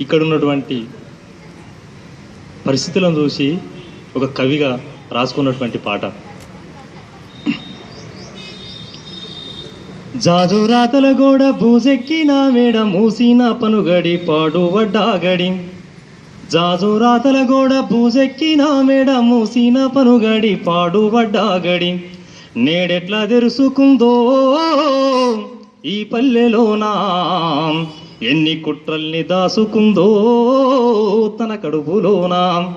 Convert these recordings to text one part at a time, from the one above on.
ఇక్కడ ఉన్నటువంటి పరిస్థితులను చూసి ఒక కవిగా రాసుకున్నటువంటి పాట. జాజు రాతల గోడ భూజెక్కిన మేడ మూసిన పనుగడి పాడువడ్డాగడి జాజు రాతల గోడ భూజెక్కిన మేడ మూసిన పనుగడి పాడువడ్డాగడి నేడెట్లా తెరుసుకుందో ఈ పల్లెలోనా? ఎన్ని కుట్రల్ని దాసుకుందో తన కడుపులోనా.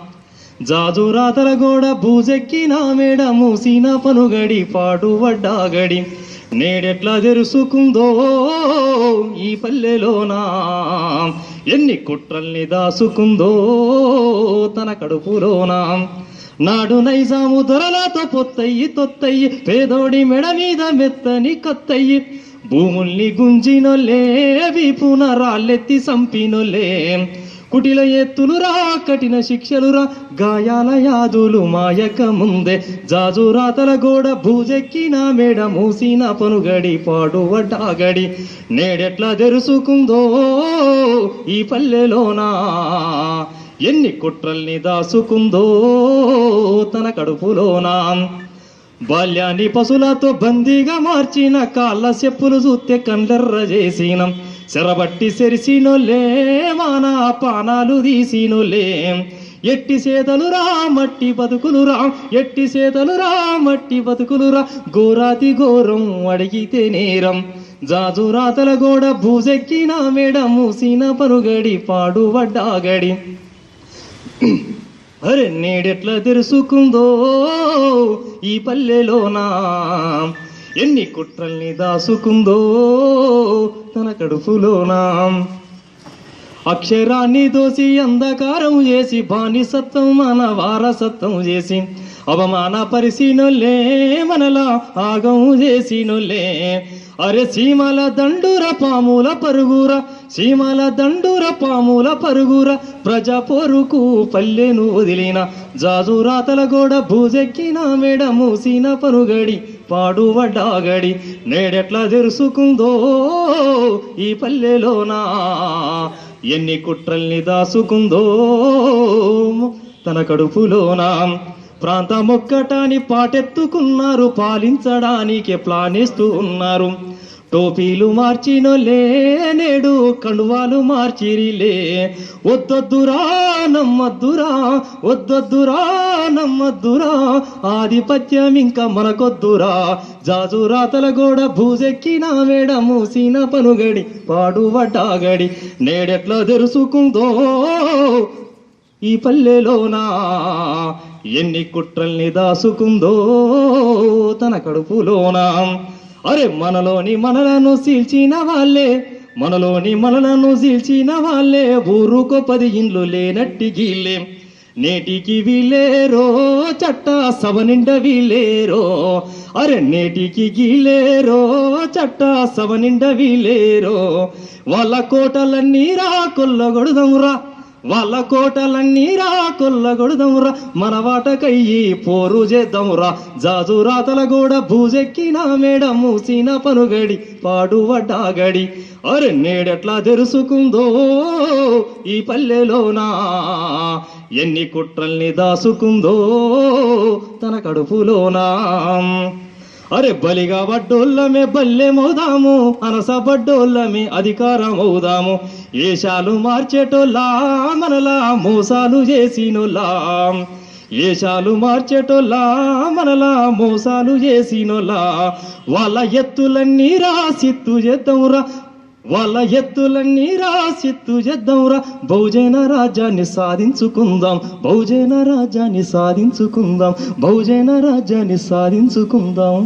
జాజురాతల గోడ భూజెక్కిన మేడ మూసిన పనుగడి పాడుబడ్డాగడి నేడెట్లా తెరుసుకుందో ఈ పల్లెలోనా. ఎన్ని కుట్రల్ని దాసుకుందో తన కడుపులోనా. నాడు నైజాము దొరలతో పొత్తయ్యి తొత్తయ్యి పేదోడి మెడ మీద మెత్తని కొత్తయ్యి. భూముల్ని గుంజినొల్లే వీపున రాళ్ళెత్తి సంపినొల్లే కుటిల ఎత్తులురా కఠిన శిక్షలురా గాయాల యాదులు మాయక ముందే. జాజురాతల గోడ భూజెక్కిన మేడ మూసిన పనుగడి పాడువటాగడి నేడెట్లా తెరుసుకుందో ఈ పల్లెలోనా? ఎన్ని కుట్రల్ని దాసుకుందో తన కడుపులోనా? బాల్యాన్ని పశులతో బందీగా మార్చిన కాళ్ళ చెప్పులు చూస్తే కండర్ర చేసినం చెరబట్టి సెరిసినోలే మాన పానాలు తీసినోలే ఎట్టి సేదలు రా మట్టి బతుకులు రా ఎట్టి సేదలు రా మట్టి బతుకులు రా గోరాతి ఘోరం అడిగితే నేరం. జాజురాతల గోడ భూజెక్కిన మేడ మూసిన పరుగడి పాడు వడ్డాగడి నేడెట్లా తెరుసుకుందో ఈ పల్లెలోనా? ఎన్ని కుట్రల్ని దాసుకుందో తన కడుపులోనా? అక్షరాన్ని దోసి అంధకారం చేసి బానిసత్వం మన వారసత్వం చేసి అవమాన పరిశీనులే మనలా ఆగం చేసినొల్లే అరే సీమల దండుర పాముల పరుగుర సీమల దండుర పాముల పరుగుర. ప్రజా పొరుకు పల్లెను వదిలిన జాజు రాతల గోడ భూజెక్కిన మేడ మూసిన పరుగడి పాడు వడ్డాగడి నేడెట్లా తెరుసుకుందో ఈ పల్లెలోనా? ఎన్ని కుట్రల్ని దాసుకుందో తన కడుపులోనా? ప్రాంతమొక్కటాని పాటెత్తుకున్నారు పాలించడానికి ప్లానిస్తూ ఉన్నారు. టోపీలు మార్చినోలే నేడు కండువాలు మార్చిరిలే. వద్దొద్దురా నమ్మద్దురా వద్దొద్దురా నమ్మద్దురా ఆధిపత్యం ఇంకా మనకొద్దురా. జాజు రాతల గోడ భూజెక్కిన వేడ మూసిన పనుగడి పాడు వడ్డాగడి నేడెట్లా తెరుసుకుందో ఈ పల్లెలోనా? ఎన్ని కుట్రల్ని దాసుకుందో తన కడుపులోనా? అరే మనలోని మనలను సీల్చిన వాళ్ళే మనలోని మనలను సీల్చిన వాళ్ళే ఊరుకో పది ఇండ్లు లేనట్టి గీళ్ళే. నేటికి వీలేరో చట్ట సభ వీలేరో అరే నేటికి గీలేరో చట్ట సభ నిండా వీలేరో వాళ్ళ కోటలన్నీ రా కొల్లగొడదాంరా వాళ్ళ కోటలన్నీ రా కొల్లగొడదాంరా. మన వాటకయ్యి పోరు చేద్దాంరా. జాజు రాతల గోడ భూజెక్కిన మేడ మూసిన పనుగడి పాడు వడ్డాగడి అరే నేడెట్లా తెరుసుకుందో ఈ పల్లెలోనా? ఎన్ని కుట్రల్ని దాసుకుందో తన కడుపులోనా? అరే బలిగా పడ్డోళ్ళమే బల్లెమవుదాము అనస పడ్డోళ్ళమే అధికారం అవుదాము ఏషాలు మార్చేటోళ్ళా మనలా మోసాలు చేసినోళ్ళా. ఏషాలు మార్చేటోళ్ళా మనలా మోసాలు చేసినోళ్ళా. వాళ్ళ ఎత్తులన్నీ రాసిత్తు చేద్దాంరా వాళ్ళ ఎత్తులన్నీ రాసిత్తు చేద్దాంరా బహుజన రాజ్యాన్ని సాధించుకుందాం. బహుజన రాజ్యాన్ని సాధించుకుందాం. బహుజన రాజ్యాన్ని సాధించుకుందాం.